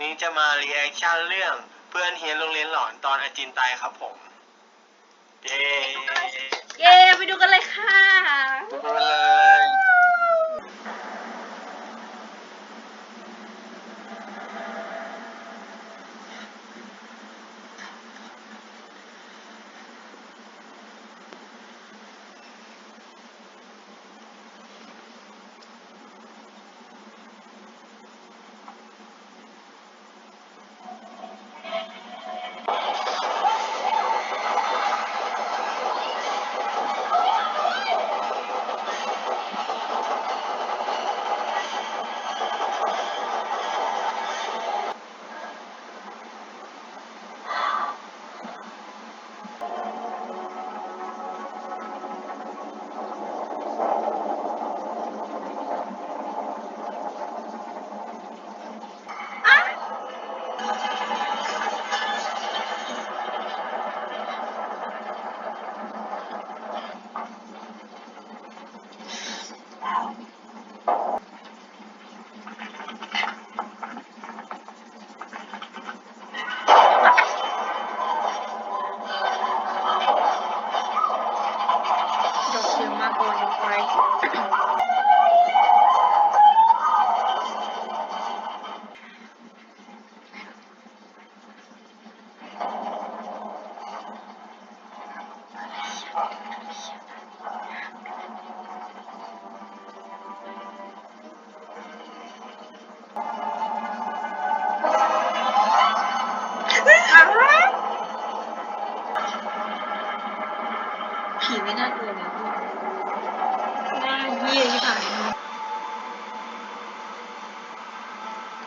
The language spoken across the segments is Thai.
นนี้จะมารีแอคชั่นเรื่องเพื่อนเฮียนโรงเรียนหลอนตอนอาจินตายครับผม เย้เย้ไปดูกันเลยค่ะ ดูกันเลย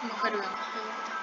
ไ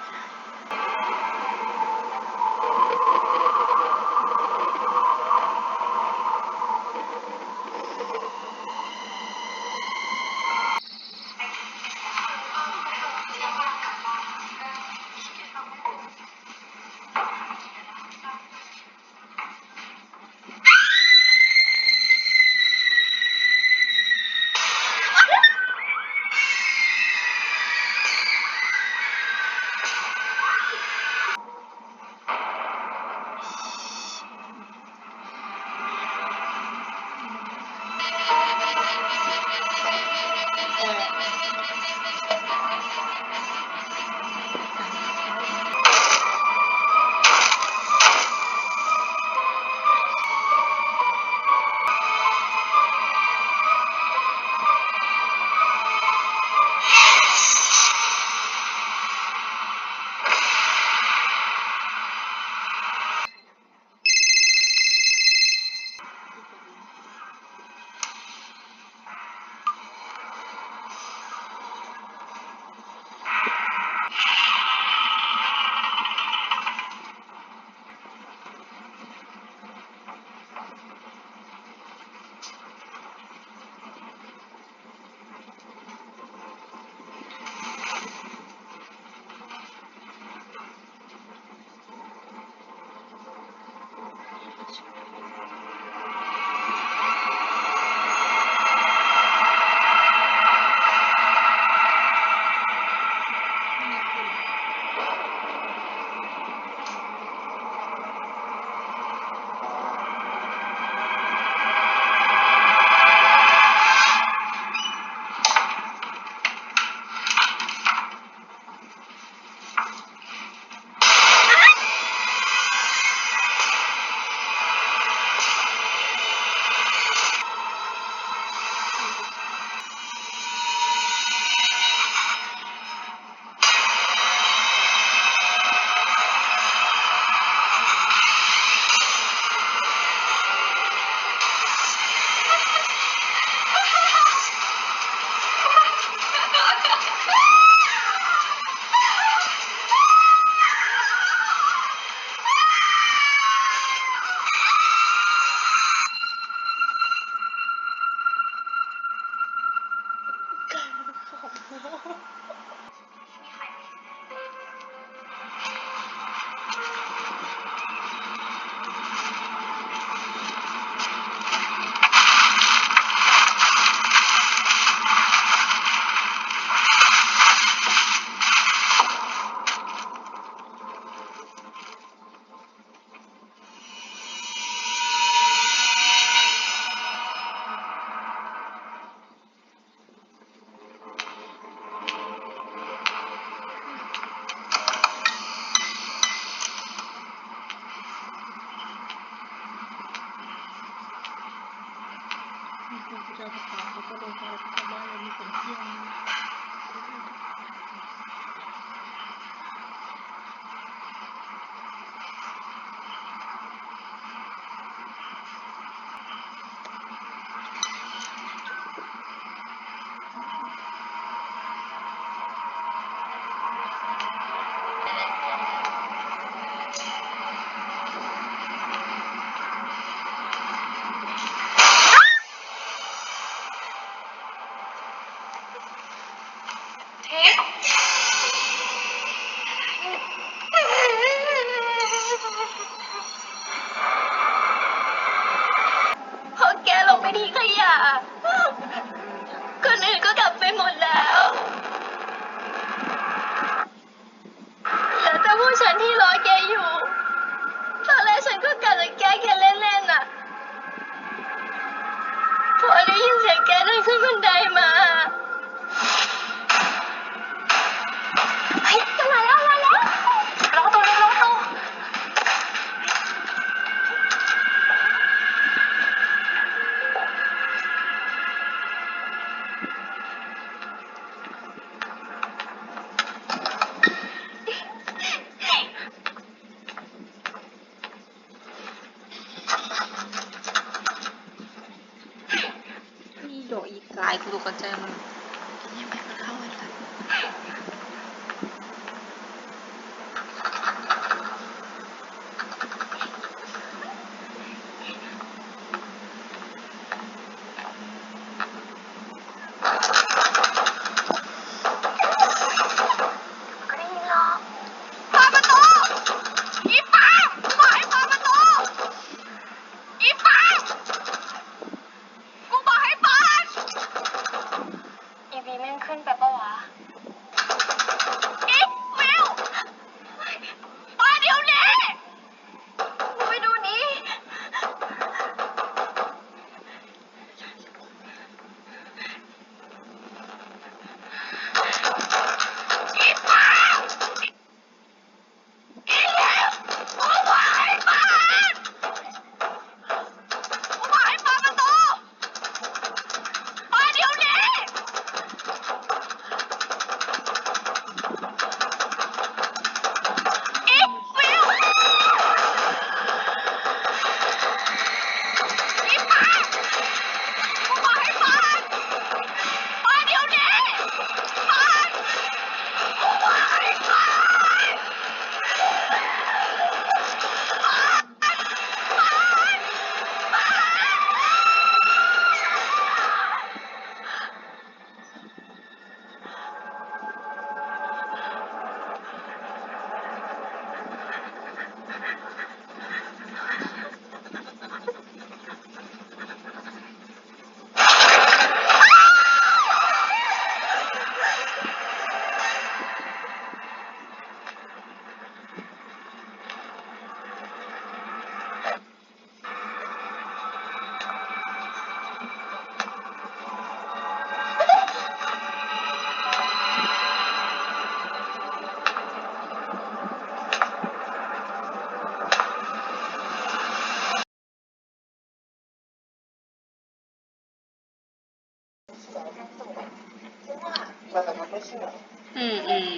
อืมอืม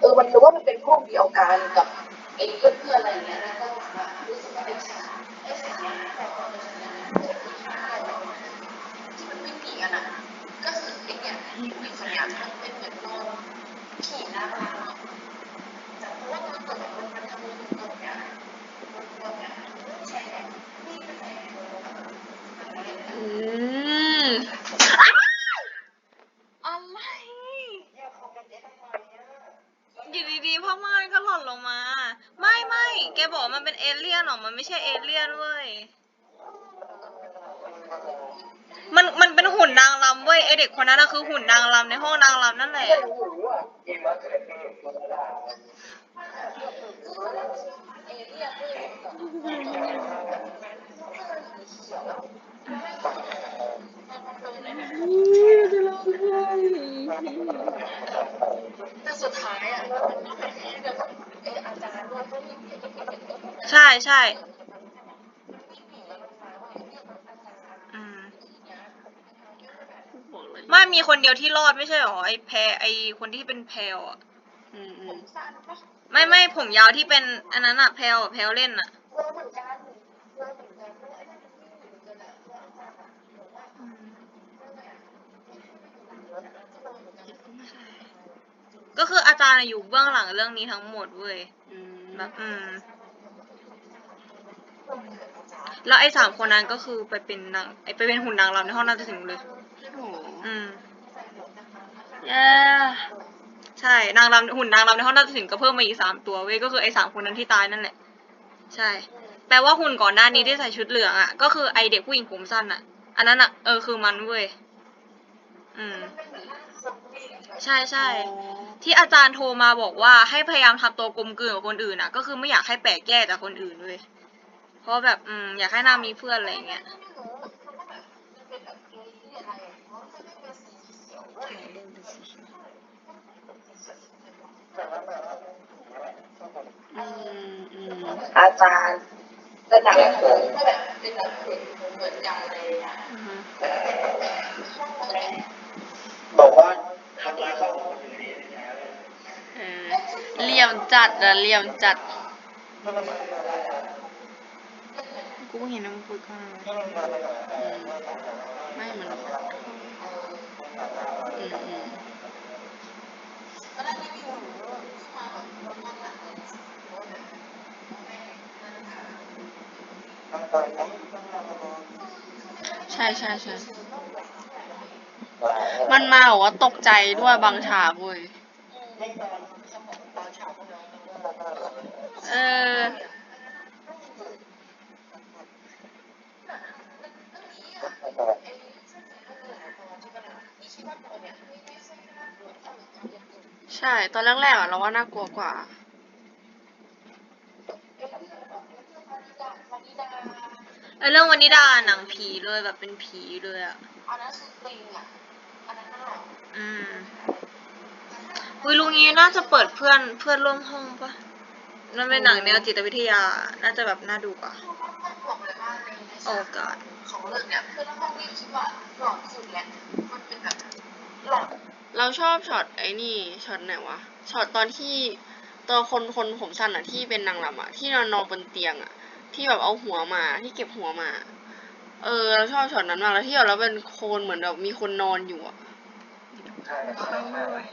เออมันรู้ว่ามันเป็นพวกเดียวกันกับไอ้เพื่อนเพื่อนอะไรอย่างเงี้ยแล้วก็แบบรู้สึกว่าไอ้ฉากไอ้ฉากนั้นแต่พอเป็นฉากนั้นเกิดที่ท่าที่มันไม่มีกันอะก็คือไอ้เนี่ยไอ้ผู้หญิงคนเนี้ยมันเป็นเหมือนโดนขี่หน้าบ้านอะแต่เพราะว่ามันเกิดมันมันทำให้มันเกิดเนี้ยมันเกิดเนี้ยแชร์นี่เป็นแชร์มันเล่น อืมอะไร อยู่ดีๆผ้าม่านก็หล่นลงมา ไม่ไม่แกบอกมันเป็นเอเลี่ยนหรอ มันไม่ใช่เอเลี่ยนเว้ย มันมันเป็นหุ่นนางรำเว้ยไอเด็กคนนั้นนะคือหุ่นนางรำในห้องนางรำนั่นแหละ แต่สุดท้ายอะมันก็เป็นแค่แบบไอ้อาจารย์ด้วยเพรามีเด็กเด็กก็ใช่ใช่ไม่มีคนเดียวที่รอดไม่ใช่หรอไอแพรไอคนที่เป็นแพลอะไม่ไม่ผมยาวที่เป็นอันนั้นอะแพลวแพลวเล่นอะ ออาจารย์อะอยู่เบื้องหลังเรื่องนี้ทั้งหมดเว้ยอืมแบบอืม แล้วไอ้สามคนนั้นก็คือไปเป็นนางไอไปเป็นหุ่นนางรำในห้องนาฏศิลป์เลย โอ้โหอืมแย่ใช่ นางรำหุ่นนางรำในห้องนาฏศิลป์ก็เพิ่มมาอีกสามตัวเว้ย ก็คือไอ้สามคนนั้นที่ตายนั่นแหละ ใช่ แปลว่าหุ่นก่อนหน้านี้ที่ใส่ชุดเหลืองอะก็คือไอเด็กผู้หญิงผมสั้นอะอันนั้นอะเออคือมันเว้ย อืม ใช่ใช่ที่อาจารย์โทรมาบอกว่าให้พยายามทำตัวกลมกลืนกับคนอื่นอะก็คือไม่อยากให้แปลกแยกจากคนอื่นเว้ยเพราะแบบอืมอยากให้นางมีเพื่อนอะไรอย่างเงี้ยอืมอืมอาจารย์แต่หนังผมก็แบบเป็นหนังผมเหมือนกันอะไรอย่างเลยนะ อืมบอกว่าทำร้ายเขาคนอื่นดีแท้เลย เออเหลี่ยม จัดอะเหลี่ยมจัด กูเห็นน้ำปุยข้างอืมไม่มันอืมอืมใช่ใช่ใช่มันมาบอกว่าตกใจด้วยบางฉากเว้ย เออ ใช่ ตอนแรกๆอะเราว่าน่ากลัวกว่า ไอเรื่องวันนิดาหนังผีเลยแบบเป็นผีเลยอะอันนั้นคือปริงอะ อันนั้นน่ะหรออืมวิลุงนี้น่าจะเปิดเพื่อนเพื่อนร่วมห้องปะ มันเป็นหนังแนวจิตวิทยา น่าจะแบบน่าดูกว่าบอกเลยว่าในในโอกาสของเรื่องเนี้ยเพื่อนห้องนี่คิดว่าหลอนสุดแหละมันเป็นแบบหลอนเราชอบช็อตไอ้นี่ช็อตไหนวะช็อตตอนที่ตัวคนคนผมสั้นอะที่เป็นนางรำอะที่นอนนอนบนเตียงอะที่แบบเอาหัวมาที่เก็บหัวมา เออ เราชอบช็อตนั้นมากแล้วที่แบบเราเป็นโคนเหมือนแบบมีคนนอนอยู่อะ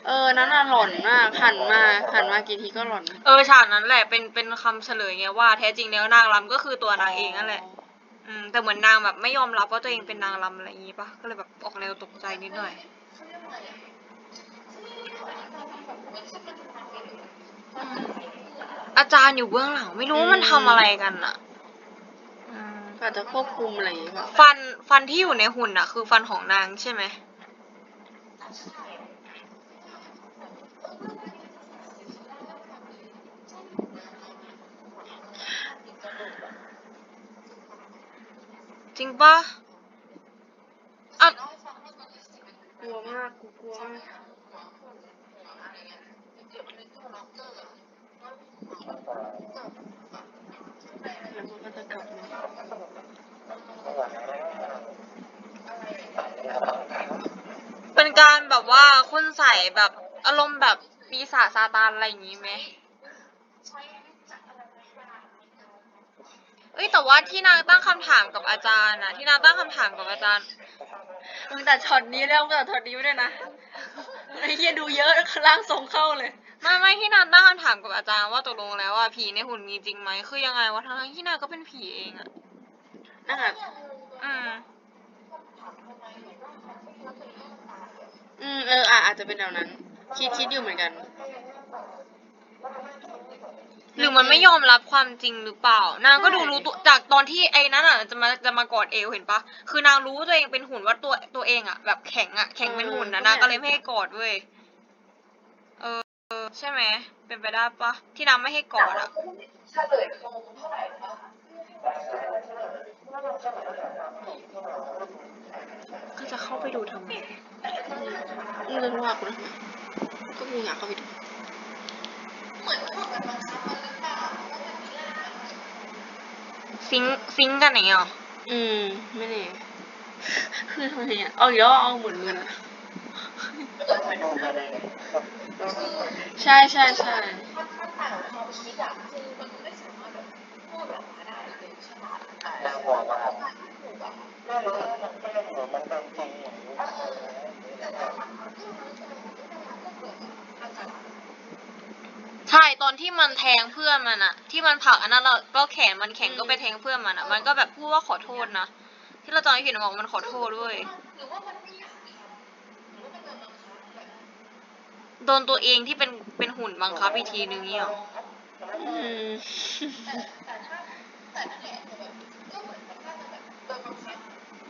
เออ นั้นอะหลอนมากหันมาหันมากี่ทีก็หลอนเออฉากนั้นแหละเป็นเป็นคำเฉลยไงว่าแท้จริงแล้วนางรำก็คือตัวนางเองนั่นแหละอืมแต่เหมือนนางแบบไม่ยอมรับว่าตัวเองเป็นนางรำอะไรอย่างงี้ปะก็เลยแบบออกแนวตกใจนิดหน่อย อาจารย์อยู่เบื้องหลังไม่รู้ว่ามันทำอะไรกันอะอืมก็อาจจะควบคุมอะไรอย่างเงี้ยฟันฟันที่อยู่ในหุ่นอะคือฟันของนางใช่ไหม จริงปะอะกลัวมากกูกลัวมาก เป็นการแบบว่าคุณใส่แบบอารมณ์แบบปีศาจซาตานอะไรอย่างงี้ไหมเอ้ยแต่ว่าที่นางตั้งคำถามกับอาจารย์นะที่นางตั้งคำถามกับอาจารย์มึงแต่ช็อตนี้แล้วมึงแต่ช็อตนี้ไม่ได้วยนะไอ้เหี้ยดูเยอะร่างทรงเข้าเลยไม่ไม่ที่นางตั้งคำถามกับอาจารย์ว่าตกลงแล้วว่าผีในหุ่นมีจริงไหมคือยังไงวะทั้งๆที่นางก็เป็นผีเองอะนั่นแหละอืม อืมเอออะอาจจะเป็นแนวนั้น คิดคิดอยู่เหมือนกัน หรือมันไม่ยอมรับความจริงหรือเปล่า นางก็ดูรู้ตัวจากตอนที่ไอ้นั้นอะจะมาจะมากอดเอวเห็นปะคือนางรู้ตัวเองเป็นหุ่นว่าตัวตัวเองอะ แบบแข็งอะแข็งเป็นหุ่นนะเออนางก็เลยไม่ให้กอดเว้ยเออเออใช่ไหมเป็นไปได้ปะที่นางไม่ให้กอดอะเฉลยโคงเท่าไหร่วะก็จะเข้าไปดูทำไม มึงจะรู้ว่ากูทำไมก็กูอยากเข้าไปดูเหมือนพวกมันบังคับมันหรือเปล่าซิงค์ซิงค์กันอย่างเงี้ยหรออืม ไม่แน่คือทำไมอะเอาอีกแล้วเอาหมุนมือนะใช่ใช่ใช่ มันแทงเพื่อนมันอะที่มันผลักอันนั้นเราก็แขนมันแข็งก็ไปแทงเพื่อนมันอะมันก็แบบพูดว่าขอโทษนะที่เราจำไม่ผิดมันบอกมันขอโทษด้วยหรือว่ามันไม่อยากทำหรือว่ามันโดนบังคับแบบโดนตัวเองที่เป็นเป็นหุ่นบังคับอีกทีนึงเนี่ยหรออืมแต่แต่ถ้าแต่นั่นแหละแต่แบบก็เหมือนมันน่าจะแบบโดนบังคับ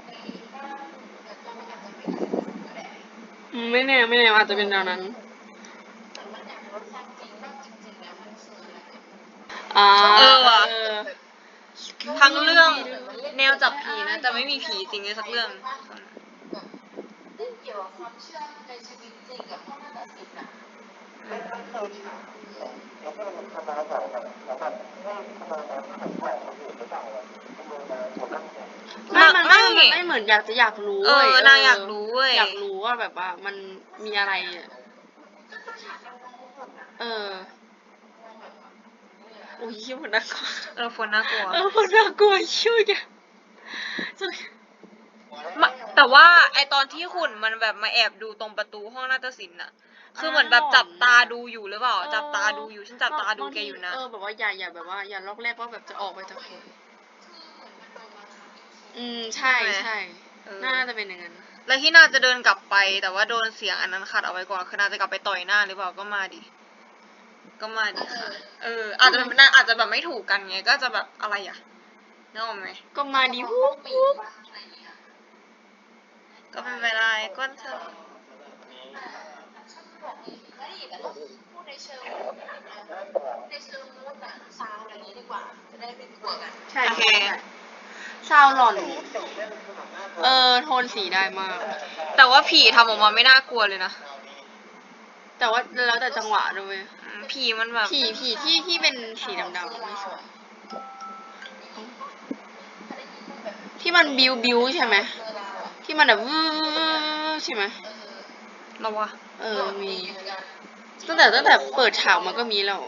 ในบ้านแต่ตัวมันอาจจะไม่ได้ก็ได้อืมไม่แน่ไม่แน่อาจจะเป็นแนวนั้น แต่มันอยากรู้ความจริงว่าจริงๆแล้วมันคืออะไร อ่าเออว่ะเออทั้งเรื่องแนวจับผีนะ แต่ไม่มีผีจริงเลยสักเรื่องแบบเรื่องเกี่ยวกับความเชื่อในชีวิตจริงกับห้องนาฏศิลป์อะไม่มันไม่ไม่มันไม่เหมือนอยากจะอยากรู้เออว้ยนางอยากรู้เว้ย อยากรู้ว่าแบบว่ามันมีอะไรอะเออโอ้ยเหี้ยมันน่ากลัวเออฝนน่ากลัวเออมันน่ากลัวช่วยแกสุดมะแต่ว่าไอตอนที่หุ่นมันแบบมาแอบดูตรงประตูห้องนาฏศิลป์น่ะ คือเหมือนแบบจับตาดูอยู่หรือเปล่า จับตาดูอยู่ฉันจับตาดูแกอยู่นะเออแบบว่าอย่าอย่าแบบว่าอย่าล็อกแรกว่าแบบจะออกไปจากคนอืมใช่ใช่ไหมใช่เออน่าจะเป็นอย่างนั้นแล้วที่น่าจะเดินกลับไป แต่ว่าโดนเสียงอันนั้นขัดเอาไว้ก่อนคือน่าจะกลับไปต่อยหน้าหรือเปล่าก็มาดิ ก็มาดิค่ะ เออ อาจจะน่าอาจจะแบบไม่ถูกกันไง ก็จะแบบอะไรอะนึกออกไหมก็มาดิวูบปีวูบบ้างอะไรอย่างเงี้ยก็เป็นไปได้ก็เธอฉันบอกเลยเฮ้ยแต่ต้องพูดในเชิงในเชิงมูดอะซาวอะไรอย่างงี้ดีกว่า จะได้ไม่กลัวกัน ใช่ใช่ใช่ซาวหล่อน เออ โทนสีได้มาก แต่ว่าผีทำออกมาไม่น่ากลัวเลยนะ แต่ว่าแล้วแต่จังหวะด้วยอืม ผีมันแบบผีผีที่ที่เป็นสีดำๆไม่สวยที่มันบิวบิวใช่ไหมเวลาอะที่มันแบบวื้อใช่ไหมเราวะเออมีตั้งแต่ตั้งแต่เปิดฉากมันก็มีแล้ว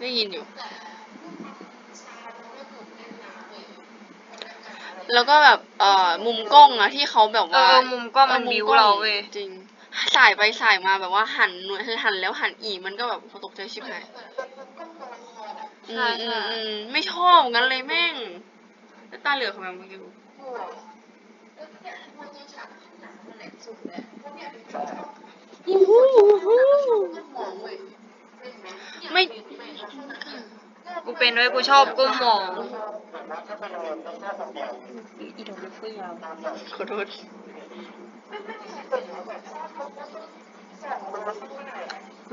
ได้ยินอยู่ แล้วก็แบบเอ่อมุมกล้องอะที่เขาแบบเอว่าอมุมกล้องมันออบิ้วกล้องเราเว้ยจริง สายไปสายมาแบบว่าหันหน่วยหันแล้วหันอีกมันก็แบบตกใจชิบหายอืใช่มอืใช่มอืมไม่ชอบงั้นเลยแม่งแล้วตาเหลือกของมันมาอยู่ไม่กูเป็นด้วยกูชอบก้มมองอีดอกเล็บเพื่อยาวขอโทษ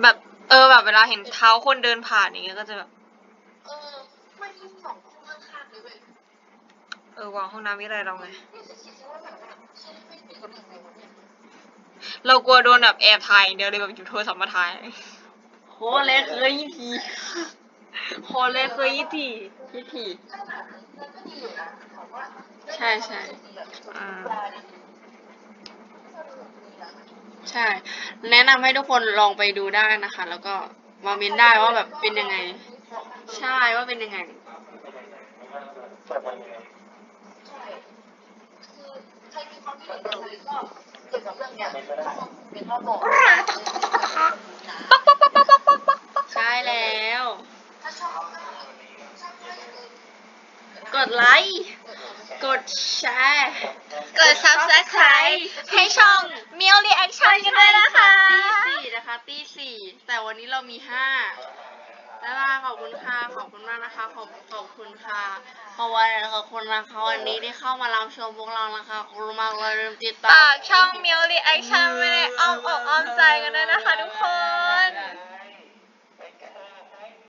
แบบเออแบบเวลาเห็นเท้าคนเดินผ่านอย่างเงี้ยก็จะแบบ เออไม่ที่สองคู่ข้างๆเลยเว้ยเออวางห้องน้ำวิไรเราไงนี่จะคิดว่าแบบว่าเชื่อไม่มีคนทำไงวะเนี่ยเรากลัวโดนแบบแอบถ่ายอย่างเดียวเลยแบบอยู่โทรศัพท์มาถ่ายโหเล็กเคยยี่ทีพอเลยเคยยี่ทียี่ที ก็แบบมันก็ดีอยู่นะแต่ว่าใช่ใช่ อ่า ใช่ แนะนำให้ทุกคนลองไปดูได้นะคะ แล้วก็มาเมนได้ว่าแบบเป็นยังไง ใช่ว่าเป็นยังไงใช่คือใครมีความคิดเห็นอะไรก็เกี่ยวกับเรื่องเนี้ยถ้าคอมเมนต์มาบอกใช่แล้ว ถ้าชอบก็ชอบก็อย่าลืมกดไลค์ กดแชร์ กด subscribe ให้ช่อง m i l Reaction กันด้วยนะคะตีสี่นะคะตีสี่แต่วันนี้เรามีห้าบ๊ายบาขอบคุณค่ะขอบคุณมากนะคะขอบขอบคุณค่ะขอบคุณขอบคุณนะคะวันนี้ที่เข้ามารับชมพวกเรานะคะขอบคุณมากเลยลืมติดตามฝากช่อง m i l Reaction ไว้ในอ้อมอกอ้อมใจกันด้วยนะคะทุกคน